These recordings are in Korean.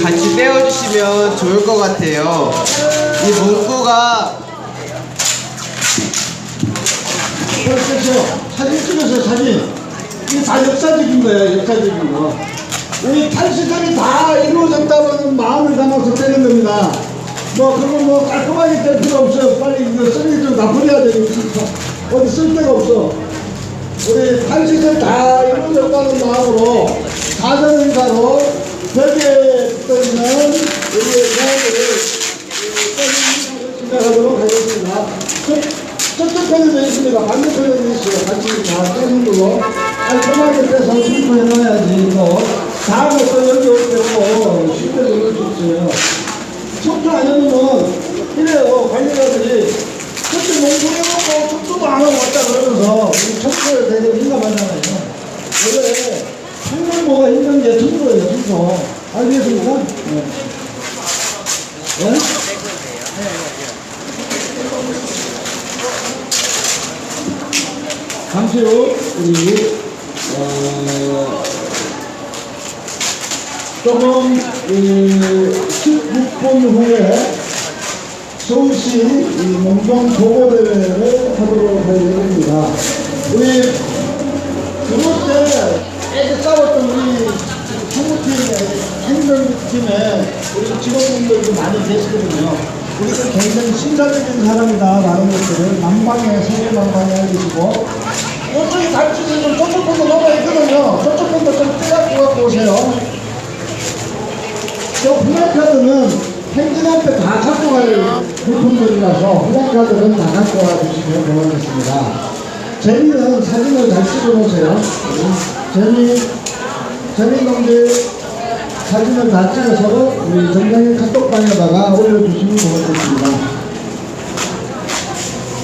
같이 떼어주시면 좋을 것 같아요. 이 문구가 그래서 사진 찍어서 사진. 이게 다 역사적인 거예요 역사적인 거. 우리 탈시설이 다 이루어졌다는 마음을 담아서 떼는 겁니다. 뭐 그거 뭐 깔끔하게 뗄 필요 없어요. 빨리 이거 쓰레기 좀다 버려야 되니까 어디 쓸 데가 없어. 우리 탈시설 다 이루어졌다는 마음으로 가정의사로 벽에 붙어있는 우리의 대학을 시작하도록 하겠습니다. 저- 저쪽 편에도 있습니다. 반대편에도 있어요. 같이 다 떼는 걸로 깔끔하게 떼서 출구해놔야지 또 다음에 또 여기 올 때도 쉽게 넣을 수 있어요. 청소 안 해놓으면 이래요. 관리자들이 그때 농구해놓고 청소도 안 하고 왔다 그러면서 우리 청소에 되게 민감하잖아요. 원래 청소보가 힘든 게 청소예요. 청소. 알겠습니까? 네. 네? 잠시 후 우리 어, 조금 이 16분 후에 서울시 이 농경 보고대회를 하도록 할 예정입니다. 우리 그럴 때 애들 싸웠던 우리 총무팀의 행정팀에 우리 직원분들도 많이 계시거든요. 우리가 굉장히 신사적인 사람이다 라는 것들을 만방에 세계만방에 알리시고 이쪽이 갈치는 좀 저쪽 분도 너무 있거든요. 저쪽 분도 좀 떼갖고 갖고 오세요. 저 플랜카드는 행진한테 다 갖고 갈 물품들이라서 플랜카드는 다 갖고 와주시면 고맙겠습니다. 재미는 사진을 잘 찍어놓으세요. 재미, 재미놈들 사진을 다 찍어서 우리 정장의 카톡방에다가 올려주시면 고맙겠습니다.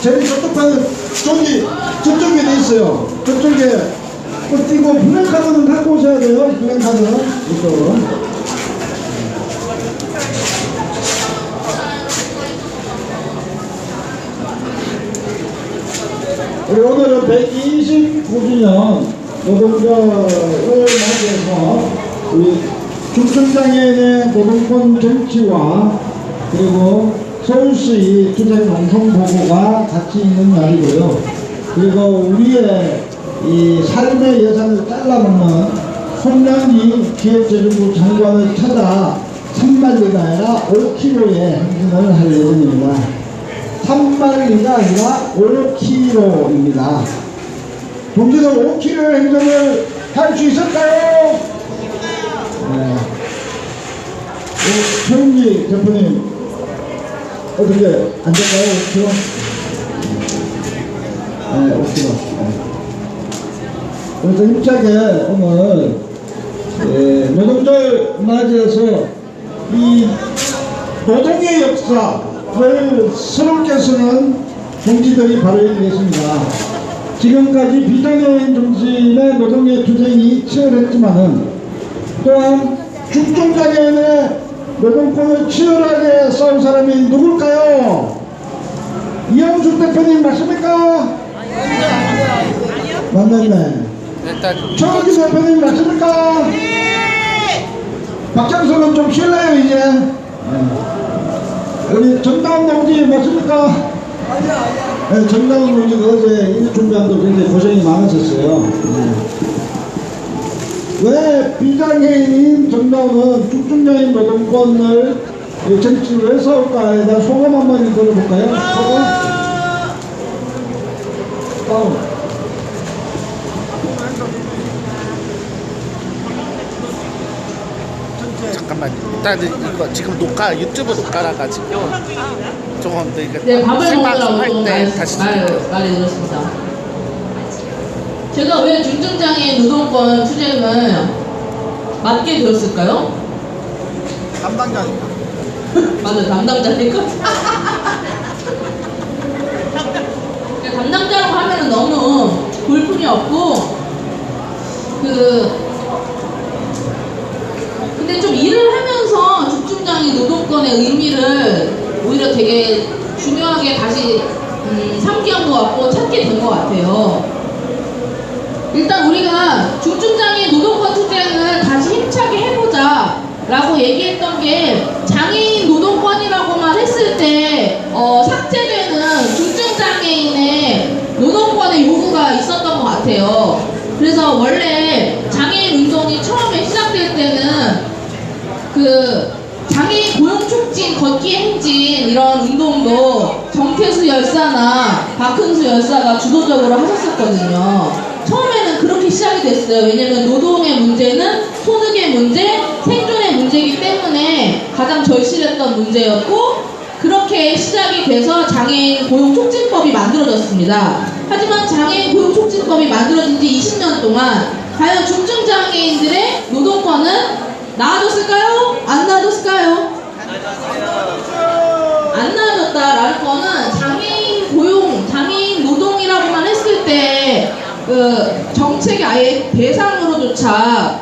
재미 저쪽방은 저기 저쪽에 돼 있어요. 저쪽에 또 띄고 블랙카드는 갖고 오셔야 돼요. 블랙카드는 이쪽으로. 우리 오늘은 129주년 노동절을 맞이해서 우리 중증장애인의 노동권 정치와 그리고 서울시 투쟁 방송 보고가 같이 있는 날이고요. 그리고 우리의 이 삶의 예산을 잘라먹는 손양기 기획재정부 장관을 찾아 3만리가 아니라 5kg의 행진을 할 예정입니다. 3만리가 아니라 5kg입니다. 동지들 5kg 행정을 할 수 있을까요? 네. 오, 최은기 대표님 어떻게 안 될까요? 5kg? 네, 5kg. 네. 그래서 힘차게 오늘 예, 노동절 맞이해서 이 노동의 역사를 새롭게 쓰는 동지들이 바로 여기 계십니다. 지금까지 비장애인 중심의 노동의 투쟁이 치열했지만은 또한 중증장애인의 노동권을 치열하게 싸운 사람이 누굴까요? 이영숙 대표님 맞습니까? 맞네. 최원기 대표님 맞습니까? 박장선은 좀 쉴래요 이제? 우리 정다운 동지 맞습니까? 네, 정다운 동지가 어제 일 준비하는데 굉장히 고생이 많으셨어요. 네. 왜 비장애인인 정다운은 중증장애인 노동권을 정치를 왜 싸울까에 대한 소감 한 번 들어볼까요? 소감? 다운. 잠깐만 일단 이거 지금 녹화 유튜브 녹화라 가지고 조금 더 이거 네, 밥을 생방송 먹으라고 할때 말, 다시 말, 드릴게요. 말해주셨습니다. 제가 왜 중증장애인 노동권 투쟁을 맡게 되었을까요? 담당자니까. 맞아요, 담당자니까. 그러니까 담당자라고 하면은 너무 볼품이 없고, 그, 근데 좀 일을 하면 서 중증장애 노동권의 의미를 오히려 되게 중요하게 다시 음, 상기한 것 같고 찾게 된 것 같아요. 일단 우리가 중증장애 노동권 투쟁을 다시 힘차게 해보자 라고 얘기했던 게 장애인 노동권이라고만 했을 때 어, 삭제되는 중증장애인의 노동권의 요구가 있었던 것 같아요. 그래서 원래 장애인 운동이 처음에 시작될 때는 그 장애인 고용 행진 이런 운동도 정태수 열사나 박흥수 열사가 주도적으로 하셨었거든요. 처음에는 그렇게 시작이 됐어요. 왜냐면 노동의 문제는 소득의 문제, 생존의 문제이기 때문에 가장 절실했던 문제였고 그렇게 시작이 돼서 장애인 고용 촉진법이 만들어졌습니다. 하지만 장애인 고용 촉진법이 만들어진 지 20년 동안 과연 중증 장애인들의 노동권은 나아졌을까요? 안 나아졌을까요? 안 나아졌다라는 거는 장애인 고용, 장애인 노동이라고만 했을 때 그 정책이 아예 대상으로조차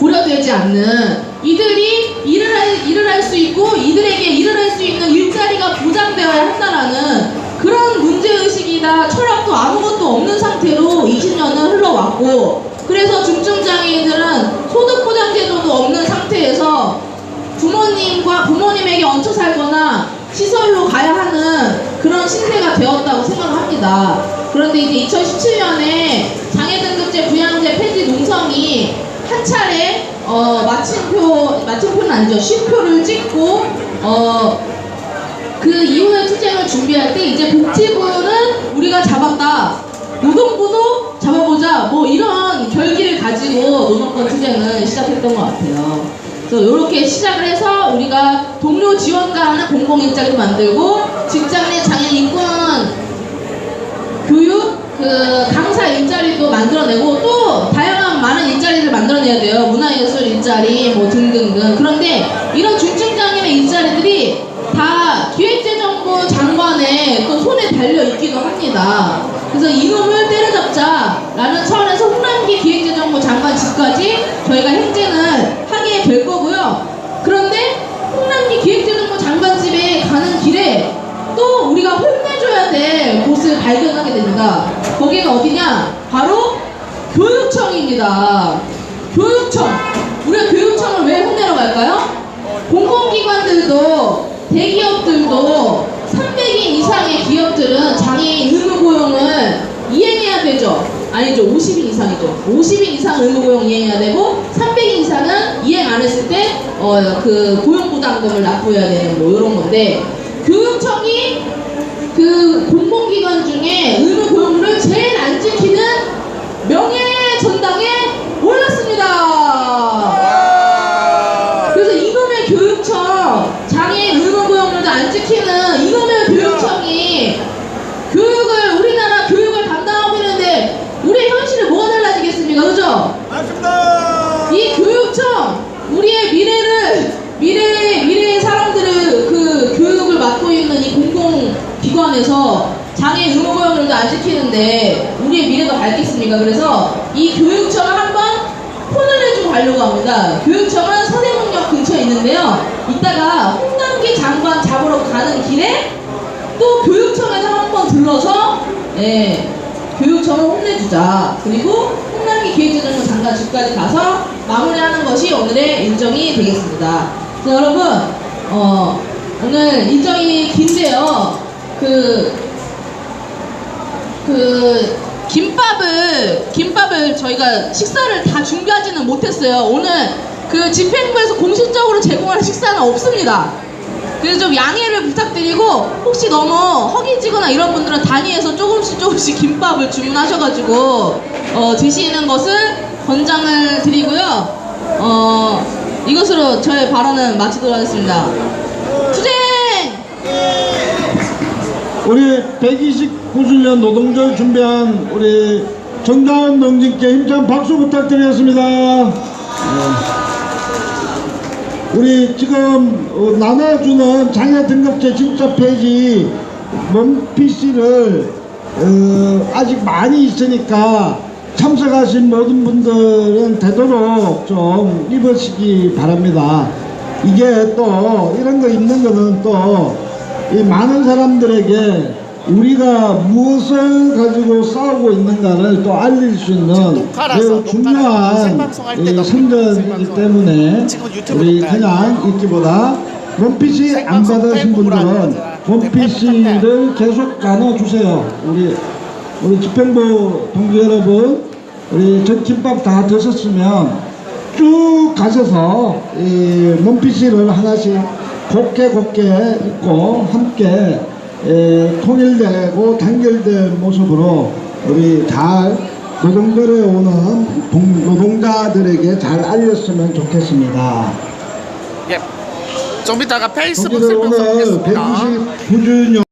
고려되지 않는 이들이 일을 할, 일을 할 수 있고 이들에게 일을 할 수 있는 일자리가 보장되어야 한다라는 그런 문제의식이나 철학도 아무것도 없는 상태로 20년은 흘러왔고 그래서 중증장애인들은 소득보장제도도 없는 상태에서 부모님과 부모님에게 얹혀 살거나 시설로 가야 하는 그런 신세가 되었다고 생각합니다. 그런데 이제 2017년에 장애 등급제 부양제 폐지 농성이 한 차례 어, 마침표 마침표는 아니죠 쉼표를 찍고 어, 그 이후에 투쟁을 준비할 때 이제 복지부는 우리가 잡았다. 노동부도 잡아보자. 뭐 이런 결기를 가지고 노동권 투쟁을 시작했던 것 같아요. 그래서 이렇게 시작을 해서 우리가 동료 지원자라는 공공일자리도 만들고 직장 내 장애인 인권 교육 그 강사 일자리도 만들어내고 또 다양한 많은 일자리를 만들어내야 돼요. 문화예술 일자리 뭐 등등등. 그런데 이런 중증장애인의 일자리들이 다 기획재정부 장관의 또 손에 달려 있기도 합니다. 그래서 이놈을 때려잡자라는 차원에서 홍남기 기획재정부 장관 집까지 저희가 행진을 하게 될 거고요. 그런데 홍남기 기획재정부 장관 집에 가는 길에 또 우리가 혼내줘야 될 곳을 발견하게 됩니다. 거기가 어디냐? 바로 교육청입니다. 교육청. 우리가 교육청을 왜 혼내러 갈까요? 공공기관들도 대기업들도 300인 이상의 기업들은 장애인 의무 고용을 이행해야 되죠. 아니죠. 50인 이상이죠. 50인 이상 의무 고용 이행해야 되고 300인 이상은 이행 안 했을 때어그 고용 부담금을 납부해야 되는 뭐 이런 건데 교육청이 그 공공기관 중에 의무 고용을 제일 안 지키는 명예 전당에 올랐습니다. 그래서 이놈의 교육청 장애인 의무 고용률도 안 지키는 이놈의 교육청이 교육을 우리나라 교육을 담당하고 있는데 우리의 현실이 뭐가 달라지겠습니까? 그죠? 맞습니다. 이 교육청 우리의 미래를 미래 미래의 사람들을 그 교육을 맡고 있는 이 공공 기관에서 장애 의무 고용을도 안 지키는데 우리의 미래가 밝겠습니까? 그래서 이 교육청을 한번 폰을 내주고 가려고 합니다. 교육청은 서대문역 근처에 있는데요. 이따가 홍남기 장관 잡으러 가는 길에 또 교육청에서 한번 들러서 예, 교육청을 혼내주자. 그리고 홍남기 기획재정부 장관 집까지 가서 마무리하는 것이 오늘의 일정이 되겠습니다. 자, 여러분, 어, 오늘 일정이 긴데요. 그, 그, 김밥을, 김밥을 저희가 식사를 다 준비하지는 못했어요. 오늘 그 집행부에서 공식적으로 제공하는 식사는 없습니다. 그래서 좀 양해를 부탁드리고 혹시 너무 허기지거나 이런 분들은 단위에서 조금씩 조금씩 김밥을 주문하셔가지고 어, 드시는 것을 권장을 드리고요. 어, 이것으로 저의 발언은 마치도록 하겠습니다. 투쟁! 우리 129주년 노동절 준비한 우리 정다은 동지께 힘찬 박수 부탁드리겠습니다. 네. 우리 지금 어, 나눠주는 장애 등급제 진짜 페이지 몸PC를 어, 아직 많이 있으니까 참석하신 모든 분들은 되도록 좀 입으시기 바랍니다. 이게 또 이런 거 입는 거는 또 이 많은 사람들에게 우리가 무엇을 가지고 싸우고 있는가를 또 알릴 수 있는 매우 중요한 선전이기. 때문에 우리. 그냥 읽기보다 원피시 안 받으신 분들은 거잖아. 원피시를 계속 나눠주세요. 우리 우리 집행부 동지 여러분, 우리 저 김밥 다 드셨으면 쭉 가셔서 이 원피시를 하나씩 곱게 곱게 입고 함께 에, 통일되고 단결된 모습으로 우리 잘 노동절에 오는 동- 노동자들에게 잘 알렸으면 좋겠습니다. 예. 좀 이따가 페이스북 오늘 하겠습니다. 199주년